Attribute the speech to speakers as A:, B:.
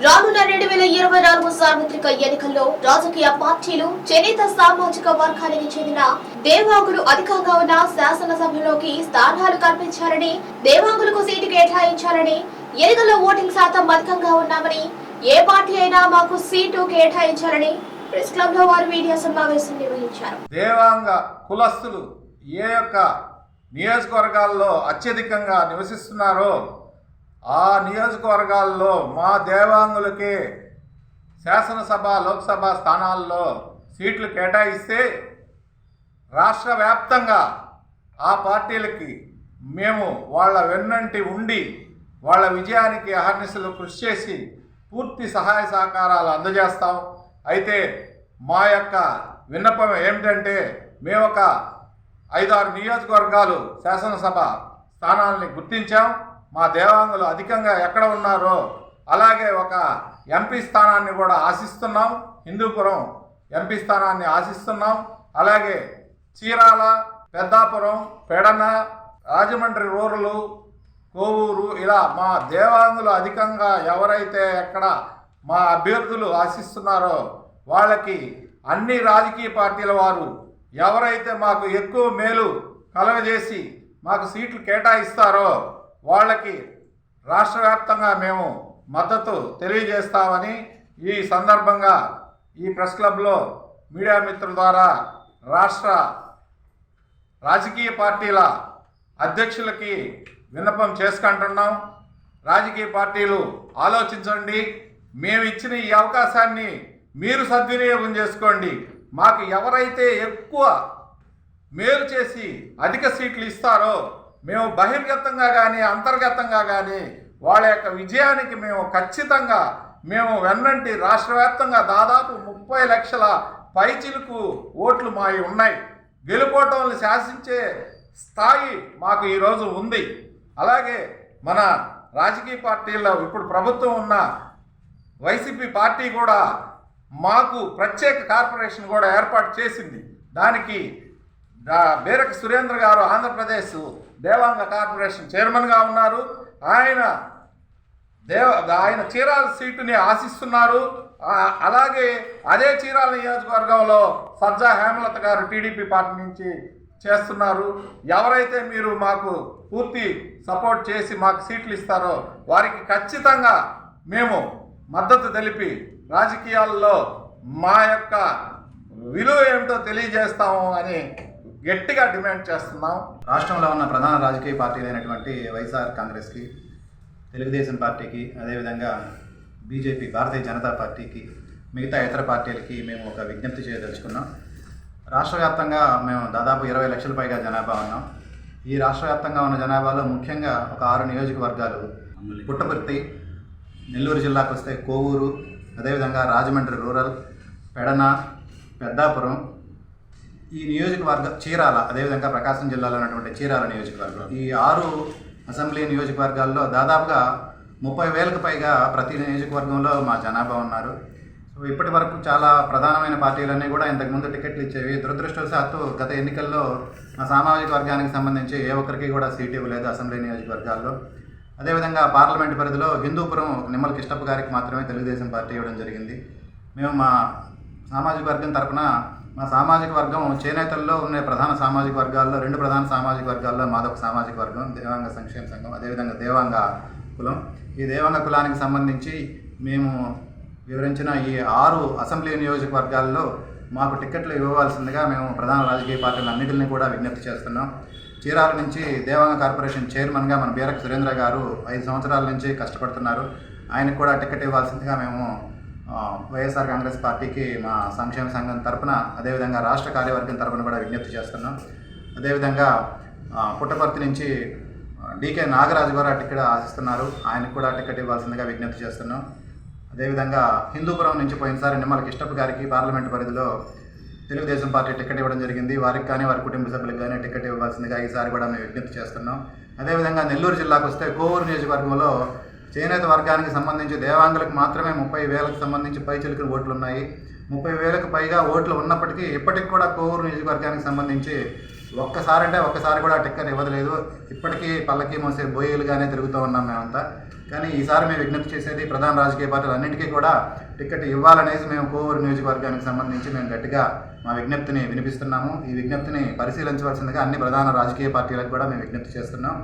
A: రానున్న రెండు వేల ఇరవై నాలుగు సార్వత్రిక ఎన్నికల్లో రాజకీయ పార్టీలు చేనేత సామాజిక వర్గానికి చెందిన దేవాంగులు అధికంగా ఉన్న శాసనసభలోకి స్థానాలు కల్పించాలని దేవాంగులకు సీటు కేటాయించాలని ఎన్నికల్లో ఓటింగ్ శాతం అధికంగా ఉన్నామని ఏ పార్టీ అయినా మాకు సీటు కేటాయించాలని ప్రెస్ క్లబ్లో వారు మీడియా సమావేశం నిర్వహించారు.
B: దేవాంగ కులస్తులు ఏ యొక్క నియోజకవర్గాల్లో అత్యధికంగా నివసిస్తున్నారో ఆ నియోజకవర్గాల్లో మా దేవాంగులకి శాసనసభ లోక్సభ స్థానాల్లో సీట్లు కేటాయిస్తే రాష్ట్ర వ్యాప్తంగా ఆ పార్టీలకి మేము వాళ్ళ వెన్నంటి ఉండి వాళ్ళ విజయానికి అహర్నిశలు కృషి చేసి పూర్తి సహాయ సహకారాలు అందజేస్తాం. అయితే మా యొక్క విన్నపం ఏమిటంటే మేము ఒక ఐదారు నియోజకవర్గాలు శాసనసభ స్థానాల్ని గుర్తించాం. మా దేవాంగులు అధికంగా ఎక్కడ ఉన్నారో అలాగే ఒక ఎంపీ స్థానాన్ని కూడా ఆశిస్తున్నాం. హిందూపురం ఎంపీ స్థానాన్ని ఆశిస్తున్నాం. అలాగే చీరాల పెద్దాపురం పెడన రాజమండ్రి రూరలు కోవూరు ఇలా మా దేవాంగులు అధికంగా ఎవరైతే ఎక్కడ మా అభ్యర్థులు ఆశిస్తున్నారో వాళ్ళకి అన్ని రాజకీయ పార్టీల వారు ఎవరైతే మాకు ఎక్కువ మేలు కలగజేసి మాకు సీట్లు కేటాయిస్తారో వాళ్ళకి రాష్ట్ర వ్యాప్తంగా మేము మద్దతు తెలియజేస్తామని ఈ సందర్భంగా ఈ ప్రెస్ క్లబ్లో మీడియా మిత్రుల ద్వారా రాష్ట్ర రాజకీయ పార్టీల అధ్యక్షులకి విన్నపం చేసుకుంటున్నాం. రాజకీయ పార్టీలు ఆలోచించండి. మేము ఇచ్చిన ఈ అవకాశాన్ని మీరు సద్వినియోగం చేసుకోండి. మాకు ఎవరైతే ఎక్కువ మేలు చేసి అధిక సీట్లు ఇస్తారో మేము బహిర్గతంగా కానీ అంతర్గతంగా కానీ వాళ్ళ యొక్క విజయానికి మేము ఖచ్చితంగా మేము వెన్నంటి రాష్ట్ర వ్యాప్తంగా దాదాపు ముప్పై లక్షల పైచిలుకు ఓట్లు మావి ఉన్నాయి. గెలుపోవటంని శాసించే స్థాయి మాకు ఈరోజు ఉంది. అలాగే మన రాజకీయ పార్టీల్లో ఇప్పుడు ప్రభుత్వం ఉన్న వైసీపీ పార్టీ కూడా మాకు ప్రత్యేక కార్పొరేషన్ కూడా ఏర్పాటు చేసింది. దానికి బేరక సురేంద్ర గారు ఆంధ్రప్రదేశ్ దేవాంగ కార్పొరేషన్ చైర్మన్గా ఉన్నారు. ఆయన దేవ ఆయన చీరాల సీటుని ఆశిస్తున్నారు. అలాగే అదే చీరాల నియోజకవర్గంలో సజ్జా హేమలత గారు టీడీపీ పార్టీ నుంచి చేస్తున్నారు. ఎవరైతే మీరు మాకు పూర్తి సపోర్ట్ చేసి మాకు సీట్లు ఇస్తారో వారికి ఖచ్చితంగా మేము మద్దతు తెలిపి రాజకీయాల్లో మా యొక్క విలువ ఏమిటో తెలియజేస్తాము అని గట్టిగా డిమాండ్ చేస్తున్నాం.
C: రాష్ట్రంలో ఉన్న ప్రధాన రాజకీయ పార్టీలైనటువంటి వైఎస్ఆర్ కాంగ్రెస్కి తెలుగుదేశం పార్టీకి అదేవిధంగా బీజేపీ భారతీయ జనతా పార్టీకి మిగతా ఇతర పార్టీలకి మేము ఒక విజ్ఞప్తి చేయదలుచుకున్నాం. రాష్ట్ర వ్యాప్తంగా మేము దాదాపు ఇరవై లక్షల పైగా జనాభా ఉన్నాం. ఈ రాష్ట్ర వ్యాప్తంగా ఉన్న జనాభాలో ముఖ్యంగా ఒక ఆరు నియోజకవర్గాలు పుట్టపర్తి నెల్లూరు జిల్లాకు వస్తే కోవూరు అదేవిధంగా రాజమండ్రి రూరల్ పెడన పెద్దాపురం ఈ నియోజకవర్గ చీరాల అదేవిధంగా ప్రకాశం జిల్లాలో ఉన్నటువంటి చీరాల నియోజకవర్గం. ఈ ఆరు అసెంబ్లీ నియోజకవర్గాల్లో దాదాపుగా ముప్పై వేలకు పైగా ప్రతి నియోజకవర్గంలో మా జనాభా ఉన్నారు. సో ఇప్పటి వరకు చాలా ప్రధానమైన పార్టీలన్నీ కూడా ఇంతకుముందు టికెట్లు ఇచ్చేవి. దురదృష్టవశాత్తు గత ఎన్నికల్లో మా సామాజిక వర్గానికి సంబంధించి ఏ ఒక్కరికి కూడా సీట్ ఇవ్వలేదు అసెంబ్లీ నియోజకవర్గాల్లో. అదేవిధంగా పార్లమెంట్ పరిధిలో హిందూపురం నిమ్మల కిష్టప్ప గారికి మాత్రమే తెలుగుదేశం పార్టీ ఇవ్వడం జరిగింది. మేము మా సామాజిక వర్గం తరఫున మా సామాజిక వర్గం చేనేతల్లో ఉన్న ప్రధాన సామాజిక వర్గాల్లో రెండు ప్రధాన సామాజిక వర్గాల్లో మాదొక సామాజిక వర్గం దేవాంగ సంక్షేమ సంఘం అదేవిధంగా దేవాంగ కులం. ఈ దేవాంగ కులానికి సంబంధించి మేము వివరించిన ఈ ఆరు అసెంబ్లీ నియోజకవర్గాల్లో మాకు టికెట్లు ఇవ్వవలసిందిగా మేము ప్రధాన రాజకీయ పార్టీలన్నింటినీ కూడా విజ్ఞప్తి చేస్తున్నాం. చీరాల నుంచి దేవాంగ కార్పొరేషన్ చైర్మన్గా మన బీరక్ సురేంద్ర గారు ఐదు సంవత్సరాల నుంచి కష్టపడుతున్నారు. ఆయనకు కూడా టికెట్ ఇవ్వాల్సిందిగా మేము వైఎస్ఆర్ కాంగ్రెస్ పార్టీకి మా సంక్షేమ సంఘం తరపున అదేవిధంగా రాష్ట్ర కార్యవర్గం తరపున కూడా విజ్ఞప్తి చేస్తున్నాం. అదేవిధంగా పుట్టపర్తి నుంచి డీకే నాగరాజు గారు టికెట్ ఆశిస్తున్నారు. ఆయనకు కూడా టికెట్ ఇవ్వాల్సిందిగా విజ్ఞప్తి చేస్తున్నాం. అదేవిధంగా హిందూపురం నుంచి పోయినసారి నిమ్మల కిష్టప్ గారికి పార్లమెంట్ పరిధిలో తెలుగుదేశం పార్టీ టికెట్ ఇవ్వడం జరిగింది. వారికి కానీ వారి కుటుంబ సభ్యులకు కానీ టికెట్ ఇవ్వాల్సిందిగా ఈసారి కూడా మేము విజ్ఞప్తి చేస్తున్నాం. అదేవిధంగా నెల్లూరు జిల్లాకు వస్తే కోవూరు నియోజకవర్గంలో చేనేత వర్గానికి సంబంధించి దేవాంగులకు మాత్రమే ముప్పై వేలకు సంబంధించి పైచిలుకుని ఓట్లు ఉన్నాయి ముప్పై వేలకు పైగా ఓట్లు ఉన్నప్పటికీ ఇప్పటికి కూడా కోవూరు నియోజకవర్గానికి సంబంధించి ఒక్కసారి అంటే ఒక్కసారి కూడా టిక్కెట్ ఇవ్వలేదు. ఇప్పటికీ పల్లకి మోసే బోయిలుగానే తిరుగుతూ ఉన్నాం మేమంతా. కానీ ఈసారి మేము విజ్ఞప్తి చేసేది ప్రధాన రాజకీయ పార్టీలు అన్నింటికీ కూడా టికెట్ ఇవ్వాలనేసి మేము కోవూరు నియోజకవర్గానికి సంబంధించి మేము గట్టిగా మా విజ్ఞప్తిని వినిపిస్తున్నాము. ఈ విజ్ఞప్తిని పరిశీలించవలసిందిగా అన్ని ప్రధాన రాజకీయ పార్టీలకు కూడా మేము విజ్ఞప్తి చేస్తున్నాం.